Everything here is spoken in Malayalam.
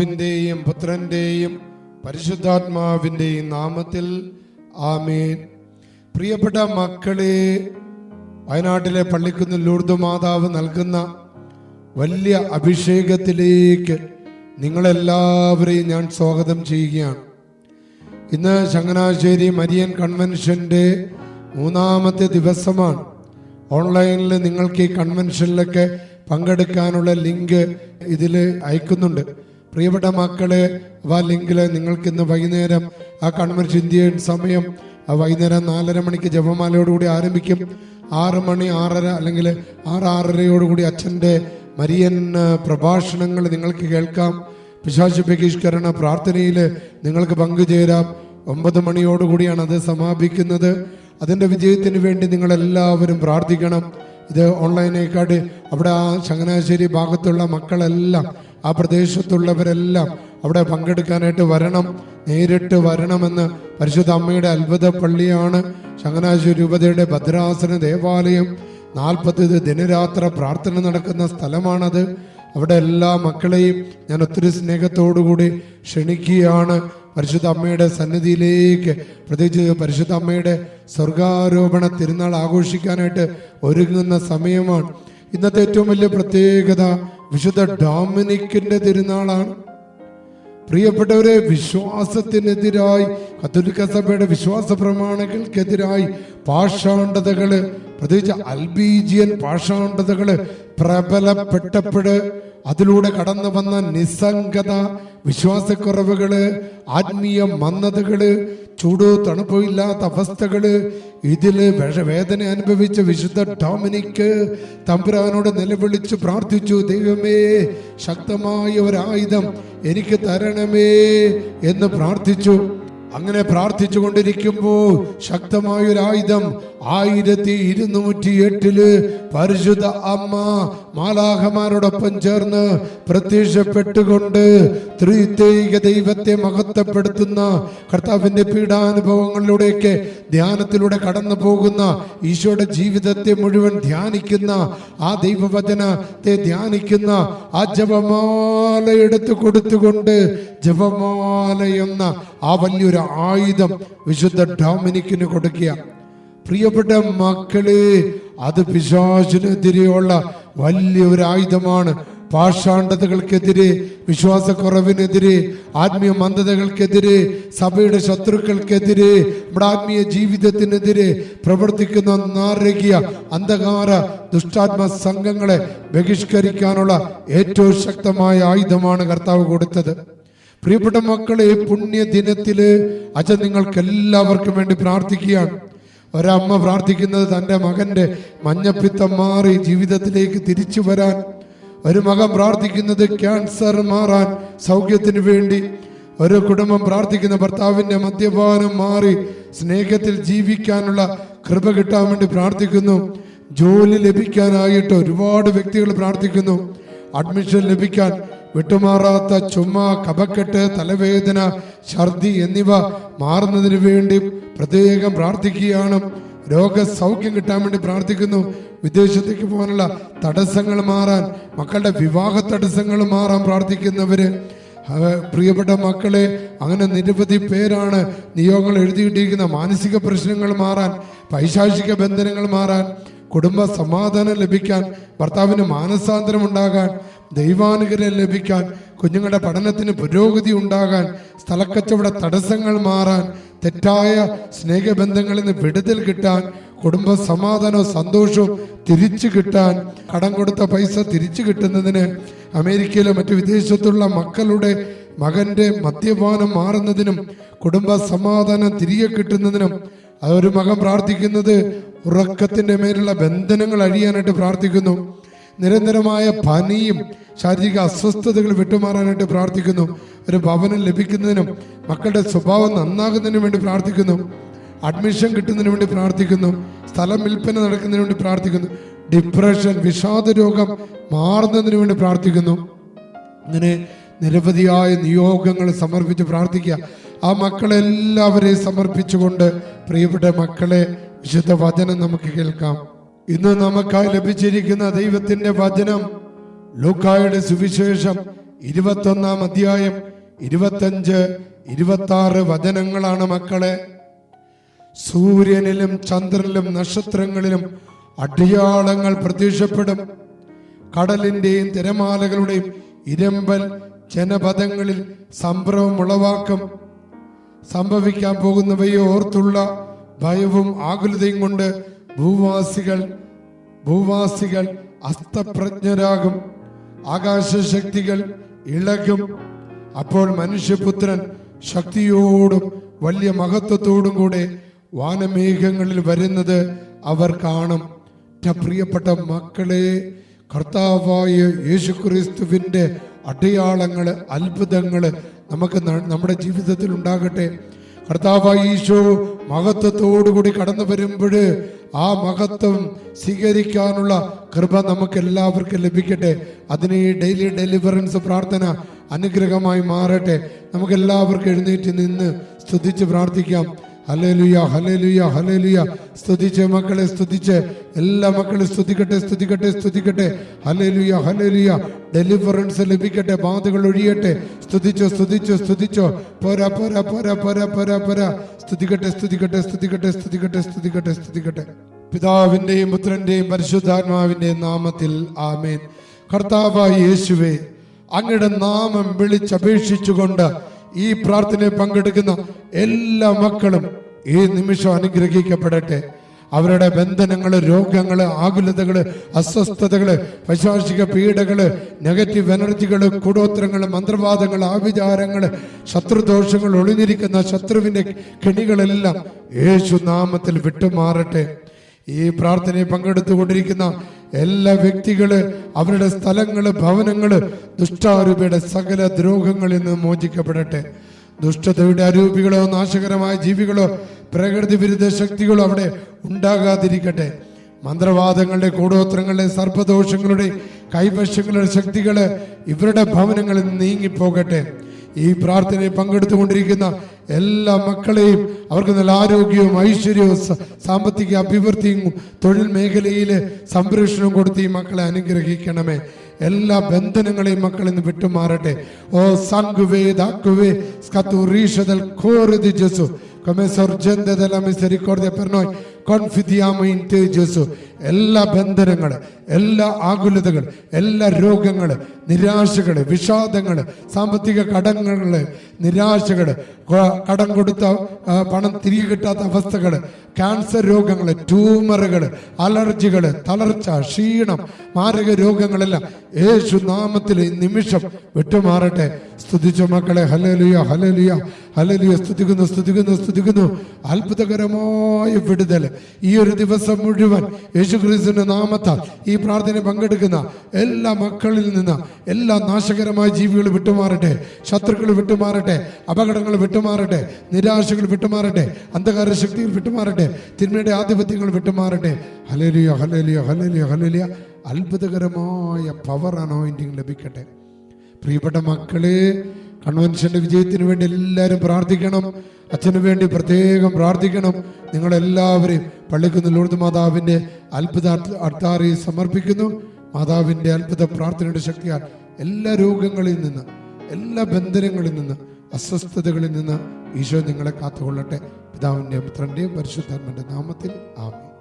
പിതാവിന്റെയും പുത്രന്റെയും പരിശുദ്ധാത്മാവിന്റെയും നാമത്തിൽ ആമേൻ. പ്രിയപ്പെട്ട മക്കളെ വയനാട്ടിലെ പള്ളിക്കുന്ന് ലൂർദ് മാതാവ് നൽകുന്ന വലിയ അഭിഷേകത്തിലേക്ക് നിങ്ങളെല്ലാവരെയും ഞാൻ സ്വാഗതം ചെയ്യുകയാണ്. ഇന്ന് ചങ്ങനാശ്ശേരി മരിയൻ കൺവെൻഷന്റെ മൂന്നാമത്തെ ദിവസമാണ്. ഓൺലൈനിൽ നിങ്ങൾക്ക് ഈ കൺവെൻഷനിലൊക്കെ പങ്കെടുക്കാനുള്ള ലിങ്ക് ഇതിൽ അയക്കുന്നുണ്ട്. പ്രിയപ്പെട്ട മക്കളെ അല്ലെങ്കിൽ നിങ്ങൾക്ക് ഇന്ന് വൈകുന്നേരം ആ കൺവെൻഷൻ ഇന്ത്യൻ സമയം? വൈകുന്നേരം നാലര മണിക്ക് ജപമാലയോടുകൂടി ആരംഭിക്കും. ആറ് മണി ആറര അല്ലെങ്കിൽ ആറ് ആറരയോടുകൂടി അച്ഛന്റെ മരിയൻ പ്രഭാഷണങ്ങൾ നിങ്ങൾക്ക് കേൾക്കാം. പിശാശു ബഹിഷ്കരണ പ്രാർത്ഥനയിൽ നിങ്ങൾക്ക് പങ്കുചേരാം. ഒമ്പത് മണിയോടുകൂടിയാണ് അത് സമാപിക്കുന്നത്. അതിന്റെ വിജയത്തിന് വേണ്ടി നിങ്ങളെല്ലാവരും പ്രാർത്ഥിക്കണം. ഇത് ഓൺലൈനേക്കാട് അവിടെ ആ ചങ്ങനാശ്ശേരി ഭാഗത്തുള്ള മക്കളെല്ലാം ആ പ്രദേശത്തുള്ളവരെല്ലാം അവിടെ പങ്കെടുക്കാനായിട്ട് വരണം നേരിട്ട് വരണമെന്ന് പരിശുദ്ധ അമ്മയുടെ അത്ഭുത പള്ളിയാണ് ചങ്ങനാശ്ശേരി രൂപതയുടെ ഭദ്രാസന ദേവാലയം. നാൽപ്പത്തി ദിനരാത്ര പ്രാർത്ഥന നടക്കുന്ന സ്ഥലമാണത്. അവിടെ എല്ലാ മക്കളെയും ഞാൻ ഒത്തിരി സ്നേഹത്തോടുകൂടി ക്ഷണിക്കുകയാണ്. പരിശുദ്ധ അമ്മയുടെ സന്നിധിയിലേക്ക് പ്രത്യേകിച്ച് പരിശുദ്ധ അമ്മയുടെ സ്വർഗാരോപണ തിരുനാൾ ആഘോഷിക്കാനായിട്ട് ഒരുങ്ങുന്ന സമയമാണ്. ഇന്നത്തെ ഏറ്റവും വലിയ പ്രത്യേകത വിശുദ്ധ ഡോമിനിക്കിന്റെ തിരുനാളാണ്. പ്രിയപ്പെട്ടവരെ വിശ്വാസത്തിനെതിരായി കത്തോലിക്ക സഭയുടെ വിശ്വാസ പ്രമാണങ്ങൾക്കെതിരായി പാഷാണ്ഡതകൾ പ്രത്യേകിച്ച് അൽബീജിയൻ പാഷാണ്ഡതകൾ പ്രബലപ്പെട്ടപ്പോഴ് അതിലൂടെ കടന്നു വന്ന നിസ്സംഗത വിശ്വാസക്കുറവുകൾ ആത്മീയ മന്ദതകൾ ചൂടോ തണുപ്പോ ഇല്ലാത്ത അവസ്ഥകൾ ഇതിൽ വേദന അനുഭവിച്ച വിശുദ്ധ ഡോമിനിക്ക് തമ്പുരാനോട് നിലവിളിച്ചു പ്രാർത്ഥിച്ചു ദൈവമേ ശക്തമായ ഒരായുധം എനിക്ക് തരണമേ എന്ന് പ്രാർത്ഥിച്ചു. അങ്ങനെ പ്രാർത്ഥിച്ചു കൊണ്ടിരിക്കുമ്പോൾ ശക്തമായ ഒരു ആയുധം ആയിരത്തി ഇരുന്നൂറ്റി എട്ടിൽ പരിശുദ്ധ അമ്മ മാലാഹമാരോടൊപ്പം ചേർന്ന് പ്രത്യക്ഷപ്പെട്ടുകൊണ്ട് ത്രിത്യേക ദൈവത്തെ മഹത്വപ്പെടുത്തുന്ന കർത്താവിന്റെ പീഡാനുഭവങ്ങളിലൂടെയൊക്കെ ധ്യാനത്തിലൂടെ കടന്നു പോകുന്ന ഈശോയുടെ ജീവിതത്തെ മുഴുവൻ ധ്യാനിക്കുന്ന ആ ദൈവവചനത്തെ ധ്യാനിക്കുന്ന ആ ജപമാല എടുത്തു കൊടുത്തുകൊണ്ട് ജപമാല എന്ന ആ വലിയൊരു ആയുധം വിശുദ്ധ ഡോമിനിക്കിന് കൊടുക്കുക. പ്രിയപ്പെട്ട മക്കളെ അത് പിശാചിനെതിരെയുള്ള വലിയൊരു ആയുധമാണ്. പാഷാണ്ഡതകൾക്കെതിരെ വിശ്വാസക്കുറവിനെതിരെ ആത്മീയ മന്ദതകൾക്കെതിരെ സഭയുടെ ശത്രുക്കൾക്കെതിരെ നമ്മുടെ ആത്മീയ ജീവിതത്തിനെതിരെ പ്രവർത്തിക്കുന്ന നാരകീയ അന്ധകാര ദുഷ്ടാത്മ സംഘങ്ങളെ ബഹിഷ്കരിക്കാനുള്ള ഏറ്റവും ശക്തമായ ആയുധമാണ് കർത്താവ് കൊടുത്തത്. പ്രിയപ്പെട്ട മക്കളെ പുണ്യ ദിനത്തിൽ അച്ഛൻ നിങ്ങൾക്ക് എല്ലാവർക്കും വേണ്ടി പ്രാർത്ഥിക്കുകയാണ്. ഒരമ്മ പ്രാർത്ഥിക്കുന്നത് തന്റെ മകന്റെ മഞ്ഞപ്പിത്തം മാറി ജീവിതത്തിലേക്ക് തിരിച്ചു വരാൻ. ഒരു മകൻ പ്രാർത്ഥിക്കുന്നത് ക്യാൻസർ മാറാൻ സൗഖ്യത്തിന് വേണ്ടി. ഒരു കുടുംബം പ്രാർത്ഥിക്കുന്ന ഭർത്താവിന്റെ മദ്യപാനം മാറി സ്നേഹത്തിൽ ജീവിക്കാനുള്ള കൃപ കിട്ടാൻ വേണ്ടി പ്രാർത്ഥിക്കുന്നു. ജോലി ലഭിക്കാനായിട്ട് ഒരുപാട് വ്യക്തികൾ പ്രാർത്ഥിക്കുന്നു. അഡ്മിഷൻ ലഭിക്കാൻ വിട്ടുമാറാത്ത ചുമ കപക്കെട്ട് തലവേദന ഛർദി എന്നിവ മാറുന്നതിന് വേണ്ടി പ്രത്യേകം പ്രാർത്ഥിക്കുകയാണ്. രോഗസൗഖ്യം കിട്ടാൻ വേണ്ടി പ്രാർത്ഥിക്കുന്നു. വിദേശത്തേക്ക് പോകാനുള്ള തടസ്സങ്ങൾ മാറാൻ മക്കളുടെ വിവാഹ തടസ്സങ്ങൾ മാറാൻ പ്രാർത്ഥിക്കുന്നവര്. പ്രിയപ്പെട്ട മക്കളെ അങ്ങനെ നിരവധി പേരാണ് നിയോഗങ്ങൾ എഴുതിയിട്ടിരിക്കുന്ന മാനസിക പ്രശ്നങ്ങൾ മാറാൻ പൈശാചിക ബന്ധനങ്ങൾ മാറാൻ കുടുംബ സമാധാനം ലഭിക്കാൻ ഭർത്താവിന് മാനസാന്തരം ഉണ്ടാകാൻ ദൈവാനുഗ്രഹം ലഭിക്കാൻ കുഞ്ഞുങ്ങളുടെ പഠനത്തിന് പുരോഗതി ഉണ്ടാകാൻ സ്ഥലക്കച്ചവട തടസ്സങ്ങൾ മാറാൻ തെറ്റായ സ്നേഹബന്ധങ്ങളിൽ നിന്ന് വിടുതൽ കിട്ടാൻ കുടുംബ സമാധാനവും സന്തോഷവും തിരിച്ചു കിട്ടാൻ കടം കൊടുത്ത പൈസ തിരിച്ചു കിട്ടുന്നതിന് അമേരിക്കയിലെ മറ്റു വിദേശത്തുള്ള മക്കളുടെ മകന്റെ മദ്യപാനം മാറുന്നതിനും കുടുംബ സമാധാനം തിരികെ കിട്ടുന്നതിനും അതൊരു മകൻ പ്രാർത്ഥിക്കുന്നത് ഉറക്കത്തിന്റെ മേലുള്ള ബന്ധനങ്ങൾ അഴിയാനായിട്ട് പ്രാർത്ഥിക്കുന്നു. നിരന്തരമായ പനിയും ശാരീരിക അസ്വസ്ഥതകൾ വിട്ടുമാറാനായിട്ട് പ്രാർത്ഥിക്കുന്നു. ഒരു ഭവനം ലഭിക്കുന്നതിനും മക്കളുടെ സ്വഭാവം നന്നാകുന്നതിനും വേണ്ടി പ്രാർത്ഥിക്കുന്നു. അഡ്മിഷൻ കിട്ടുന്നതിന് വേണ്ടി പ്രാർത്ഥിക്കുന്നു. സ്ഥലം വിൽപ്പന നടക്കുന്നതിന് വേണ്ടി പ്രാർത്ഥിക്കുന്നു. ഡിപ്രഷൻ വിഷാദ രോഗം മാറുന്നതിന് വേണ്ടി പ്രാർത്ഥിക്കുന്നു. അങ്ങനെ നിരവധിയായ നിയോഗങ്ങൾ സമർപ്പിച്ച് പ്രാർത്ഥിക്കുക. ആ മക്കളെല്ലാവരെയും സമർപ്പിച്ചുകൊണ്ട് പ്രിയപ്പെട്ട മക്കളെ വിശുദ്ധ വചനം നമുക്ക് കേൾക്കാം. ഇന്ന് നമുക്കായി ലഭിച്ചിരിക്കുന്ന ദൈവത്തിന്റെ വചനം ലൂക്കായുടെ സുവിശേഷം ഇരുപത്തൊന്നാം അധ്യായം ഇരുപത്തഞ്ച് ഇരുപത്തി ആറ് വചനങ്ങളാണ് മക്കളെ. സൂര്യനിലും ചന്ദ്രനിലും നക്ഷത്രങ്ങളിലും അടിയാളങ്ങൾ പ്രത്യക്ഷപ്പെടും. കടലിന്റെയും തിരമാലകളുടെയും ഇരമ്പൽ ജനപദങ്ങളിൽ സംഭ്രമം ഉളവാക്കും. സംഭവിക്കാൻ പോകുന്നവയെ ഓർത്തുള്ള ഭയവും ആകുലതയും കൊണ്ട് ഭൂവാസികൾ ഭൂവാസികൾ അസ്തപ്രജ്ഞരാകും. ആകാശശക്തികൾ ഇളകും. അപ്പോൾ മനുഷ്യപുത്രൻ ശക്തിയോടും വലിയ മഹത്വത്തോടും കൂടെ വാനമേഘങ്ങളിൽ വരുന്നത് അവർ കാണും. പ്രിയപ്പെട്ട മക്കളെ കർത്താവായ യേശുക്രിസ്തുവിന്റെ അടയാളങ്ങൾ അത്ഭുതങ്ങൾ നമുക്ക് നമ്മുടെ ജീവിതത്തിൽ ഉണ്ടാകട്ടെ. കർത്താവായ ഈശോ മഹത്വത്തോടുകൂടി കടന്നു വരുമ്പോൾ ആ മഹത്വം സ്വീകരിക്കാനുള്ള കൃപ നമുക്ക് എല്ലാവർക്കും ലഭിക്കട്ടെ. അതിന് ഈ ഡെയിലി ഡെലിവറൻസ് പ്രാർത്ഥന അനുഗ്രഹമായി മാറട്ടെ. നമുക്ക് എല്ലാവർക്കും എഴുന്നേറ്റ് നിന്ന് സ്തുതിച്ച് പ്രാർത്ഥിക്കാം. ഹലേലുയ ഹലേലുയ ഹലേലുയ സ്തുതിച്ച് മക്കളെ സ്തുതിച്ച്. എല്ലാ മക്കളും സ്തുതിക്കട്ടെ സ്തുതിക്കട്ടെ സ്തുതിക്കട്ടെ. ഹലേലുയ ഹലേലുയ ഡെലിവറൻസ് ലഭിക്കട്ടെ ബാധകൾ ഒഴിയട്ടെ. സ്തുതിച്ചോ സ്തുതിച്ചോ സ്തുതിച്ചോ. പോരാ പോരാ പോരാ പോരാ പോരാ പോരാ. സ്തുതിക്കട്ടെ സ്തുതിക്കട്ടെ സ്തുതിക്കട്ടെ സ്തുതിക്കട്ടെ സ്തുതിക്കട്ടെ സ്തുതിക്കട്ടെ. പിതാവിന്റെയും പുത്രന്റെയും പരിശുദ്ധാത്മാവിന്റെയും നാമത്തിൽ ആമേൻ. കർത്താവായ യേശുവേ അങ്ങയുടെ നാമം വിളിച്ചപേക്ഷിച്ചുകൊണ്ട് ഈ പ്രാർത്ഥനയിൽ പങ്കെടുക്കുന്ന എല്ലാ മക്കളും ഈ നിമിഷം അനുഗ്രഹിക്കപ്പെടട്ടെ. അവരുടെ ബന്ധനങ്ങൾ രോഗങ്ങൾ ആകുലതകൾ അസ്വസ്ഥതകൾ പൈശാചിക പീഡകൾ നെഗറ്റീവ് എനർജികൾ കൂടോത്രങ്ങൾ മന്ത്രവാദങ്ങൾ ആവിചാരങ്ങൾ ശത്രുദോഷങ്ങൾ ഒളിഞ്ഞിരിക്കുന്ന ശത്രുവിന്റെ കെണികളെല്ലാം യേശു നാമത്തിൽ വിട്ടുമാറട്ടെ. ഈ പ്രാർത്ഥനയിൽ പങ്കെടുത്തുകൊണ്ടിരിക്കുന്ന എല്ലാ വ്യക്തികൾ അവരുടെ സ്ഥലങ്ങൾ ഭവനങ്ങൾ ദുഷ്ടാരൂപിയുടെ സകല ദ്രോഹങ്ങളിൽ നിന്ന് മോചിക്കപ്പെടട്ടെ. ദുഷ്ടതയുടെ അരൂപികളോ നാശകരമായ ജീവികളോ പ്രകൃതി വിരുദ്ധ ശക്തികളോ അവിടെ ഉണ്ടാകാതിരിക്കട്ടെ. മന്ത്രവാദങ്ങളുടെ കൂടോത്രങ്ങളുടെ സർപ്പദോഷങ്ങളുടെ കൈവശങ്ങളുടെ ശക്തികൾ ഇവരുടെ ഭവനങ്ങളിൽ നീങ്ങിപ്പോകട്ടെ. ഈ പ്രാർത്ഥനയിൽ പങ്കെടുത്തുകൊണ്ടിരിക്കുന്ന എല്ലാ മക്കളെയും അവർക്ക് നല്ല ആരോഗ്യവും ഐശ്വര്യവും സാമ്പത്തിക അഭിവൃദ്ധിയും തൊഴിൽ മേഖലയിൽ സംരക്ഷണവും കൊടുത്ത് ഈ മക്കളെ അനുഗ്രഹിക്കണമേ. എല്ലാ ബന്ധനങ്ങളെയും മക്കൾ ഇന്ന് വിട്ടുമാറട്ടെ. ഓ സംഘുവേ ദാക്കുവേ ജസു. കമേ misericordia per തേജസ് എല്ലാ ബന്ധനങ്ങൾ എല്ലാ ആകുലതകൾ എല്ലാ രോഗങ്ങൾ നിരാശകൾ വിഷാദങ്ങൾ സാമ്പത്തിക കടങ്ങൾ നിരാശകൾ കടം കൊടുത്ത പണം തിരികെ കിട്ടാത്ത അവസ്ഥകൾ ക്യാൻസർ രോഗങ്ങൾ ട്യൂമറുകൾ അലർജികൾ തളർച്ച ക്ഷീണം മാരക രോഗങ്ങളെല്ലാം യേശു നാമത്തിൽ നിമിഷം വിട്ടുമാറട്ടെ. സ്തുതിച്ച മക്കളെ. ഹലലുയ ഹലലുയ ഹലലുയ സ്തുതിക്കുന്നു സ്തുതിക്കുന്നു സ്തുതിക്കുന്നു. അത്ഭുതകരമായ വിടുതൽ. ഈ ഒരു ദിവസം മുഴുവൻ യേശുക്രിസ്തുവിന്റെ നാമത്താൽ ഈ പ്രാർത്ഥന പങ്കെടുക്കുന്ന എല്ലാ മക്കളിൽ നിന്ന് എല്ലാ നാശകരമായ ജീവികൾ വിട്ടുമാറട്ടെ. ശത്രുക്കൾ വിട്ടുമാറട്ടെ. അപകടങ്ങൾ വിട്ടുമാറട്ടെ. നിരാശകൾ വിട്ടുമാറട്ടെ. അന്ധകാര ശക്തികൾ വിട്ടുമാറട്ടെ. തിന്മയുടെ ആധിപത്യങ്ങൾ വിട്ടുമാറട്ടെ. ഹലലിയ ഹലലിയ ഹലലിയ ഹലലിയ അത്ഭുതകരമായ പവർ അനോയിന്റിങ് ലഭിക്കട്ടെ. പ്രിയപ്പെട്ട മക്കളെ കൺവെൻഷന്റെ വിജയത്തിന് വേണ്ടി എല്ലാവരും പ്രാർത്ഥിക്കണം. അച്ഛന് വേണ്ടി പ്രത്യേകം പ്രാർത്ഥിക്കണം. നിങ്ങളെല്ലാവരെയും പള്ളിക്കുന്ന് ലൂർദ് മാതാവിന്റെ അത്ഭുത അർത്താറി സമർപ്പിക്കുന്നു. മാതാവിന്റെ അത്ഭുത പ്രാർത്ഥനയുടെ ശക്തിയാൽ എല്ലാ രോഗങ്ങളിൽ നിന്ന് എല്ലാ ബന്ധനങ്ങളിൽ നിന്ന് അസ്വസ്ഥതകളിൽ നിന്ന് ഈശോ നിങ്ങളെ കാത്തുകൊള്ളട്ടെ. പിതാവിന്റെയും പുത്രന്റെയും പരിശുദ്ധാത്മന്റെ നാമത്തിൽ ആമേൻ.